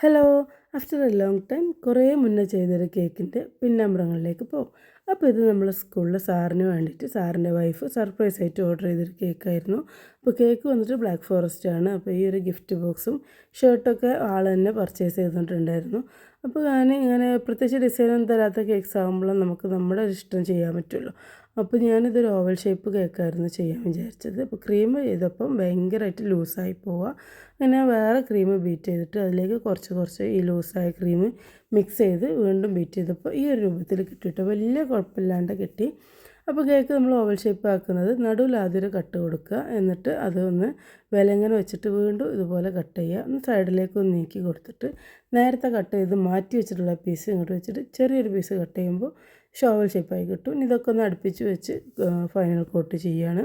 Hello after a long time കുറേ മുന്നേ ചെയ്തൊരു കേക്കിന്റെ പിന്നമ്പറങ്ങളിലേക്ക് പോകും അപ്പോൾ ഇത് നമ്മൾ സ്കൂളിലെ സാറിന് വേണ്ടിയിട്ട് സാറിന്റെ വൈഫ് സർപ്രൈസ് ആയിട്ട് ഓർഡർ ചെയ്തൊരു കേക്കായിരുന്നു. അപ്പോൾ കേക്ക് വന്നിട്ട് ബ്ലാക്ക് ഫോറസ്റ്റ് ആണ്. അപ്പോൾ ഈ ഒരു ഗിഫ്റ്റ് ബോക്സും ഷർട്ടൊക്കെ ആൾ തന്നെ പർച്ചേസ് ചെയ്തിട്ടുണ്ടായിരുന്നു. അപ്പോൾ ഞാൻ ഇങ്ങനെ പ്രത്യേകിച്ച് ഡിസൈനൊന്നും തരാത്ത കേക്ക്സ് ആകുമ്പോഴും നമുക്ക് നമ്മുടെ ഇഷ്ടം ചെയ്യാൻ പറ്റുള്ളൂ. അപ്പോൾ ഞാനിതൊരു ഓവൽ ഷേപ്പ് കേക്കായിരുന്നു ചെയ്യാൻ വിചാരിച്ചത്. അപ്പോൾ ക്രീം ചെയ്തപ്പം ഭയങ്കരമായിട്ട് ലൂസായി പോവുക. അങ്ങനെ വേറെ ക്രീം ബീറ്റ് ചെയ്തിട്ട് അതിലേക്ക് കുറച്ച് കുറച്ച് ഈ ലൂസായ ക്രീം മിക്സ് ചെയ്ത് വീണ്ടും ബീറ്റ് ചെയ്തപ്പോൾ ഈ ഒരു രൂപത്തിൽ കിട്ടിയിട്ട്? വലിയ കുഴപ്പമില്ലാണ്ട് കിട്ടി. അപ്പോൾ കേക്ക് നമ്മൾ ഓവൽ ഷേപ്പ് ആക്കുന്നത് നടുവിൽ ആദ്യം കട്ട് കൊടുക്കുക. എന്നിട്ട് അതൊന്ന് വിലങ്ങനെ വെച്ചിട്ട് വീണ്ടും ഇതുപോലെ കട്ട് ചെയ്യുക. ഒന്ന് സൈഡിലേക്ക് ഒന്ന് നീക്കി കൊടുത്തിട്ട് നേരത്തെ കട്ട് ചെയ്ത് മാറ്റി വെച്ചിട്ടുള്ള പീസ് ഇങ്ങോട്ട് വെച്ചിട്ട് ചെറിയൊരു പീസ് കട്ട് ചെയ്യുമ്പോൾ ഷോവൽ ഷേപ്പായി കിട്ടും. ഇതൊക്കെ ഒന്ന് അടുപ്പിച്ച് വെച്ച് ഫൈനൽ കോട്ട് ചെയ്യാണ്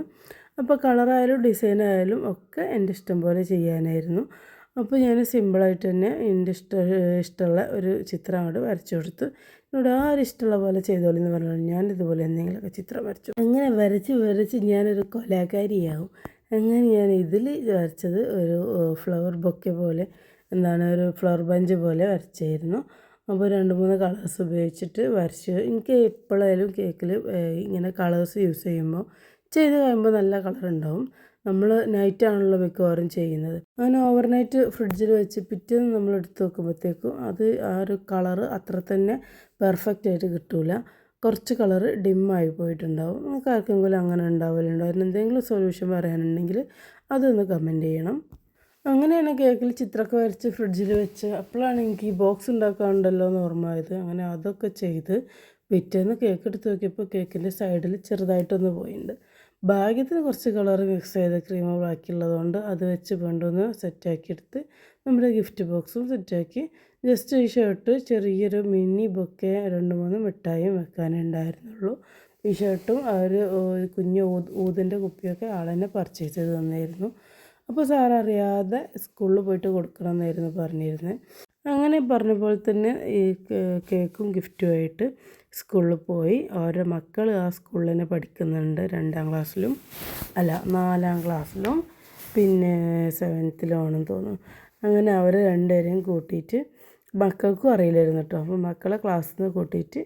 അപ്പോൾ കളറായാലും ഡിസൈനായാലും ഒക്കെ എന്റെ ഇഷ്ടം പോലെ ചെയ്യാനായിരുന്നു. അപ്പോൾ ഞാൻ സിമ്പിളായിട്ട് തന്നെ എന്റെ ഇഷ്ട ഇഷ്ടമുള്ള ഒരു ചിത്രം അങ്ങോട്ട് വരച്ചു കൊടുത്തു എന്നോട് ആരും ഇഷ്ടമുള്ള പോലെ ചെയ്തോളി എന്ന് പറഞ്ഞാൽ ഞാൻ ഇതുപോലെ എന്തെങ്കിലുമൊക്കെ ചിത്രം വരച്ചു. അങ്ങനെ വരച്ച് വരച്ച് ഞാനൊരു കൊലാകാരിയാകും. അങ്ങനെ ഞാൻ ഇതിൽ വരച്ചത് ഒരു ഫ്ലവർ ബൊക്കെ പോലെ എന്താണ് ഒരു ഫ്ലവർ ബഞ്ച് പോലെ വരച്ചായിരുന്നു. അപ്പോൾ രണ്ട് മൂന്ന് കളേഴ്സ് ഉപയോഗിച്ചിട്ട് വരച്ചു എനിക്ക് എപ്പോഴായാലും കേക്കിൽ ഇങ്ങനെ കളേഴ്സ് യൂസ് ചെയ്യുമ്പോൾ ചെയ്ത് കഴിയുമ്പോൾ നല്ല കളർ ഉണ്ടാവും നമ്മൾ നൈറ്റാണല്ലോ മിക്കവാറും ചെയ്യുന്നത്. അങ്ങനെ ഓവർനൈറ്റ് ഫ്രിഡ്ജിൽ വെച്ച് പിറ്റേന്ന് നമ്മൾ എടുത്ത് നോക്കുമ്പോഴത്തേക്കും അത് ആ ഒരു കളറ് അത്ര തന്നെ പെർഫെക്റ്റ് ആയിട്ട് കിട്ടൂല. കുറച്ച് കളറ് ഡിമ്മായി പോയിട്ടുണ്ടാവും. നമുക്ക് ആർക്കെങ്കിലും അങ്ങനെ ഉണ്ടാവലുണ്ടോ? അതിന് എന്തെങ്കിലും സൊല്യൂഷൻ പറയാനുണ്ടെങ്കിൽ അതൊന്ന് കമന്റ് ചെയ്യണം. അങ്ങനെയാണ് കേക്കിൽ ചിത്രമൊക്കെ വരച്ച് ഫ്രിഡ്ജിൽ വെച്ച്. അപ്പോഴാണ് എനിക്ക് ഈ ബോക്സ് ഉണ്ടാക്കാനുണ്ടല്ലോ എന്ന് ഓർമ്മയായത് അങ്ങനെ അതൊക്കെ ചെയ്ത് പിറ്റേന്ന് കേക്ക് എടുത്ത് നോക്കിയപ്പോൾ കേക്കിന്റെ സൈഡിൽ ചെറുതായിട്ടൊന്ന് പോയിട്ടുണ്ട് ഭാഗ്യത്തിന് കുറച്ച് കളർ മിക്സ് ചെയ്ത ക്രീം ബാക്കിയുള്ളതുകൊണ്ട് അത് വെച്ച് വീണ്ടൊന്ന് സെറ്റാക്കി എടുത്ത് നമ്മുടെ ഗിഫ്റ്റ് ബോക്സും സെറ്റാക്കി ജസ്റ്റ് ഈ ഷർട്ട് ചെറിയൊരു മിനി ബൊക്കെ രണ്ട് മൂന്ന് മിഠായും വെക്കാനുണ്ടായിരുന്നുള്ളൂ ഈ ഷർട്ടും ആ ഒരു കുഞ്ഞ് ഊതിന്റെ കുപ്പിയൊക്കെ ആളെന്നെ പർച്ചേസ് ചെയ്ത് തന്നായിരുന്നു. അപ്പോൾ സാർ അറിയാതെ സ്കൂളിൽ പോയിട്ട് കൊടുക്കണമെന്നായിരുന്നു പറഞ്ഞിരുന്നത്. അങ്ങനെ പറഞ്ഞ പോലെ തന്നെ ഈ കേക്കും ഗിഫ്റ്റുമായിട്ട് സ്കൂളിൽ പോയി. ഓരോ മക്കൾ ആ സ്കൂളിൽ തന്നെ പഠിക്കുന്നുണ്ട് രണ്ടാം ക്ലാസ്സിലും. അല്ല നാലാം ക്ലാസ്സിലും. പിന്നെ സെവൻത്തിലുമാണെന്ന് തോന്നുന്നു. അങ്ങനെ അവർ രണ്ടുപേരെയും കൂട്ടിയിട്ട് മക്കൾക്കും അറിയില്ലായിരുന്നു കേട്ടോ. അപ്പോൾ മക്കളെ ക്ലാസ്സിൽ നിന്ന് കൂട്ടിയിട്ട്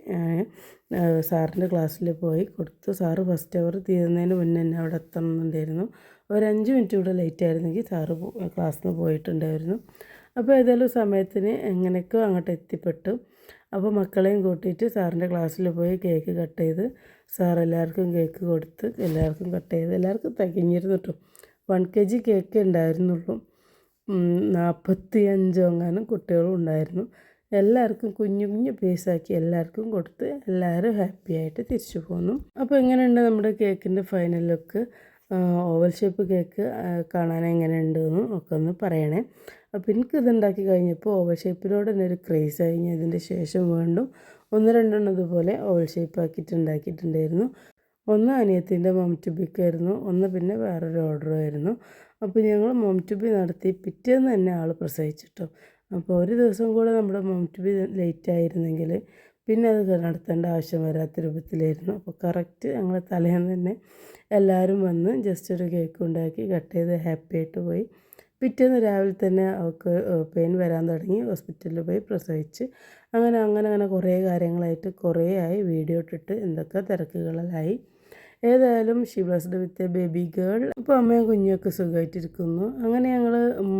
സാറിന്റെ ക്ലാസ്സിൽ പോയി കൊടുത്തു. സാറ് ഫസ്റ്റ് അവർ തീരുന്നതിന് മുന്നേ തന്നെ അവിടെ എത്തണമെന്നുണ്ടായിരുന്നു ഒരു അഞ്ച് മിനിറ്റ് കൂടെ ലേറ്റ് ആയിരുന്നെങ്കിൽ സാറ് ക്ലാസ്സിൽ നിന്ന് പോയിട്ടുണ്ടായിരുന്നു. അപ്പോൾ ഏതായാലും സമയത്തിന് എങ്ങനെയൊക്കെയോ അങ്ങോട്ട് എത്തിപ്പെട്ടു. അപ്പോൾ മക്കളെയും കൂട്ടിയിട്ട് സാറിന്റെ ക്ലാസ്സിൽ പോയി കേക്ക് കട്ട് ചെയ്ത് സാർ എല്ലാവർക്കും കേക്ക് കൊടുത്ത് എല്ലാവർക്കും കട്ട് ചെയ്ത് എല്ലാവർക്കും തികഞ്ഞിരുന്നു കേട്ടോ. വൺ കെ ജി കേക്ക് ഉണ്ടായിരുന്നുള്ളൂ. നാൽപ്പത്തി അഞ്ചോ എങ്ങാനും കുട്ടികളും ഉണ്ടായിരുന്നു. എല്ലാവർക്കും കുഞ്ഞു കുഞ്ഞു പീസാക്കി എല്ലാവർക്കും കൊടുത്ത് എല്ലാവരും ഹാപ്പി ആയിട്ട് തിരിച്ചു പോന്നു. അപ്പോൾ എങ്ങനെയുണ്ട് നമ്മുടെ കേക്കിന്റെ final look? Oval shape cake കാണാൻ എങ്ങനെയുണ്ടെന്നും ഒക്കെ ഒന്ന് പറയണേ. അപ്പോൾ എനിക്കിത് ഉണ്ടാക്കി കഴിഞ്ഞപ്പോൾ ഓവൽ ഷേപ്പിനോട് തന്നെ ഒരു ക്രേസ് കഴിഞ്ഞ് അതിന്റെ ശേഷം വീണ്ടും ഒന്ന് രണ്ടെണ്ണം ഇതുപോലെ ഓവൽ ഷേപ്പ് ആക്കിയിട്ട് ഉണ്ടാക്കിയിട്ടുണ്ടായിരുന്നു. ഒന്ന് അനിയത്തിന്റെ മം ബിക്കായിരുന്നു ഒന്ന് പിന്നെ വേറൊരു ഓർഡറുമായിരുന്നു അപ്പോൾ ഞങ്ങൾ മം നടത്തി പിറ്റേന്ന് തന്നെ ആൾ പ്രസവിച്ചിട്ടു. അപ്പോൾ ഒരു ദിവസം കൂടെ നമ്മുടെ മം ബി ലേറ്റ് ആയിരുന്നെങ്കിൽ പിന്നെ അത് നടത്തേണ്ട ആവശ്യം വരാത്ത രൂപത്തിലായിരുന്നു. അപ്പോൾ കറക്റ്റ് ഞങ്ങൾ തലേന്ന് തന്നെ എല്ലാവരും വന്ന് ജസ്റ്റ് ഒരു കേക്ക് ഉണ്ടാക്കി കട്ട് ചെയ്ത് ഹാപ്പി ആയിട്ട് പോയി. പിറ്റേന്ന് രാവിലെ തന്നെ അവൾക്ക് പെയിൻ വരാൻ തുടങ്ങി. ഹോസ്പിറ്റലിൽ പോയി പ്രസവിച്ച്. അങ്ങനെ അങ്ങനെ അങ്ങനെ കുറേ കാര്യങ്ങളായിട്ട് കുറേ ആയി. വീഡിയോ ഇട്ടിട്ട് എന്തൊക്കെ തിരക്കുകളിലായി ഏതായാലും she blessed with a baby girl. ഇപ്പോൾ അമ്മയും കുഞ്ഞുമൊക്കെ സുഖമായിട്ടിരിക്കുന്നു അങ്ങനെ ഞങ്ങൾ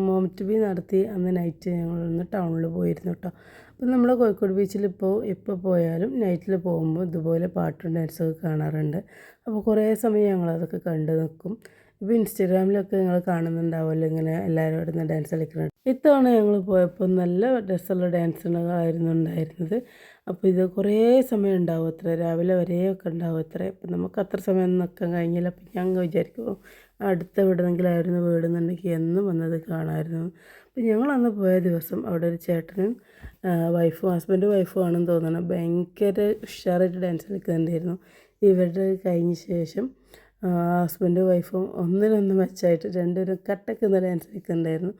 മോമറ്റ് ബി നടത്തി അന്ന് നൈറ്റ് ഞങ്ങൾ ഒന്ന് ടൗണിൽ പോയിരുന്നു കേട്ടോ അപ്പം നമ്മൾ കോഴിക്കോട് ബീച്ചിൽ ഇപ്പോൾ എപ്പോൾ പോയാലും നൈറ്റിൽ പോകുമ്പോൾ ഇതുപോലെ പാട്ടും ഡാൻസൊക്കെ കാണാറുണ്ട്. അപ്പോൾ കുറേ സമയം ഞങ്ങളതൊക്കെ കണ്ടു നിൽക്കും. ഇപ്പോൾ ഇൻസ്റ്റാഗ്രാമിലൊക്കെ നിങ്ങൾ കാണുന്നുണ്ടാവുമല്ലോ ഇങ്ങനെ എല്ലാവരും ഇടുന്ന ഡാൻസ് കളിക്കുന്നത് ഇത്തവണ ഞങ്ങൾ പോയപ്പോൾ നല്ല ഡ്രസ്സുള്ള ഡാൻസുകളായിരുന്നു ഉണ്ടായിരുന്നത്. അപ്പോൾ ഇത് കുറേ സമയം ഉണ്ടാവും അത്ര. രാവിലെ വരെയൊക്കെ ഉണ്ടാവും അത്ര. അപ്പം നമുക്ക് അത്ര സമയം നിൽക്കാൻ കഴിഞ്ഞില്ല. അപ്പം ഞങ്ങൾ വിചാരിക്കും അടുത്ത എവിടെന്നെങ്കിലായിരുന്നു വീടുന്നുണ്ടെങ്കിൽ എന്നും വന്നത് കാണാമായിരുന്നു. അപ്പം ഞങ്ങൾ അന്ന് പോയ ദിവസം അവിടെ ഒരു ചേട്ടനും വൈഫും ഹസ്ബൻഡ് വൈഫും ആണെന്ന് തോന്നണം ഭയങ്കര ഉഷാറായിട്ട് ഡാൻസ് കളിക്കുന്നുണ്ടായിരുന്നു. ഇവരുടെ കഴിഞ്ഞ ശേഷം ഹസ്ബൻഡും വൈഫും ഒന്നിനൊന്ന് മെച്ചമായിട്ട് രണ്ടുപേരും കട്ടക്കുന്ന ഡാൻസ് കളിക്കുന്നുണ്ടായിരുന്നു.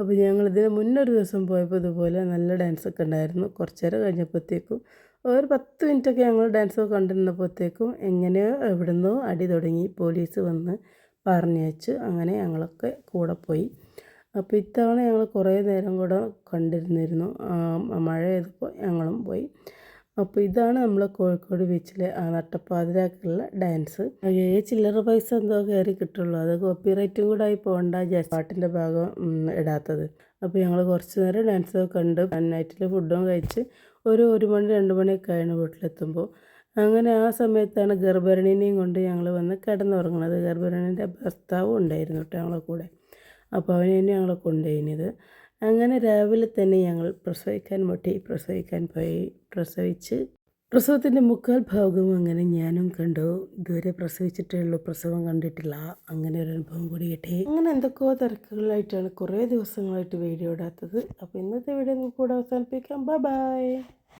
അപ്പോൾ ഞങ്ങൾ ഇതിന് മുന്നൊരു ദിവസം പോയപ്പോൾ ഇതുപോലെ നല്ല ഡാൻസ് ഒക്കെ ഉണ്ടായിരുന്നു. കുറച്ച് നേരം കഴിഞ്ഞപ്പോഴത്തേക്കും ഒരു പത്ത് മിനിറ്റൊക്കെ ഞങ്ങൾ ഡാൻസ് കണ്ടിരുന്നപ്പോഴത്തേക്കും എങ്ങനെയോ എവിടുന്നോ അടി തുടങ്ങി പോലീസ് വന്ന് പറഞ്ഞയച്ചു അങ്ങനെ ഞങ്ങളൊക്കെ കൂടെ പോയി. അപ്പോൾ ഇത്തവണ ഞങ്ങൾ കുറേ നേരം കൂടെ കണ്ടിരുന്നിരുന്നു. മഴ ചെയ്തപ്പോൾ ഞങ്ങളും പോയി. അപ്പോൾ ഇതാണ് നമ്മൾ കോഴിക്കോട് ബീച്ചിലെ ആ നട്ടപ്പാതിരാക്കുള്ള ഡാൻസ് ഏ ചില്ലറ പൈസ എന്തോ കയറി കിട്ടുള്ളൂ. അത് കോപ്പി റൈറ്റും കൂടെ ആയി പോകണ്ട ജസ്റ്റ് പാട്ടിന്റെ ഭാഗം ഇടാത്തത്. അപ്പോൾ ഞങ്ങൾ കുറച്ച് നേരം ഡാൻസ് കണ്ട് നൈറ്റിൽ ഫുഡും കഴിച്ച് ഒരു ഒരു മണി രണ്ട് മണിയൊക്കെ ആയിരുന്നു വീട്ടിലെത്തുമ്പോൾ അങ്ങനെ ആ സമയത്താണ് ഗർഭരണിനെയും കൊണ്ട് ഞങ്ങൾ വന്ന് കിടന്നുറങ്ങുന്നത് ഗർഭരണിന്റെ ഭർത്താവും ഉണ്ടായിരുന്നു കേട്ടോ ഞങ്ങളെ കൂടെ. അപ്പോൾ അവനെന്നെ ഞങ്ങളെ കൊണ്ടുപോയിനിത്. അങ്ങനെ രാവിലെ തന്നെ ഞങ്ങൾ പ്രസവിക്കാൻ മുട്ടി പ്രസവിക്കാൻ പോയി. പ്രസവിച്ച് പ്രസവത്തിന്റെ മുക്കാൽ ഭാഗവും അങ്ങനെ ഞാനും കണ്ടു. ഇതുവരെ പ്രസവിച്ചിട്ടേ ഉള്ളൂ. പ്രസവം കണ്ടിട്ടില്ല. അങ്ങനെ ഒരു അനുഭവം കൂടി കിട്ടി. അങ്ങനെ എന്തൊക്കെയോ തിരക്കുകളായിട്ടാണ് കുറേ ദിവസങ്ങളായിട്ട് വീഡിയോ ഇടാത്തത്. അപ്പോൾ ഇന്നത്തെ വീഡിയോ നിങ്ങൾക്ക് കൂടെ അവസാനിപ്പിക്കാം. Bye bye.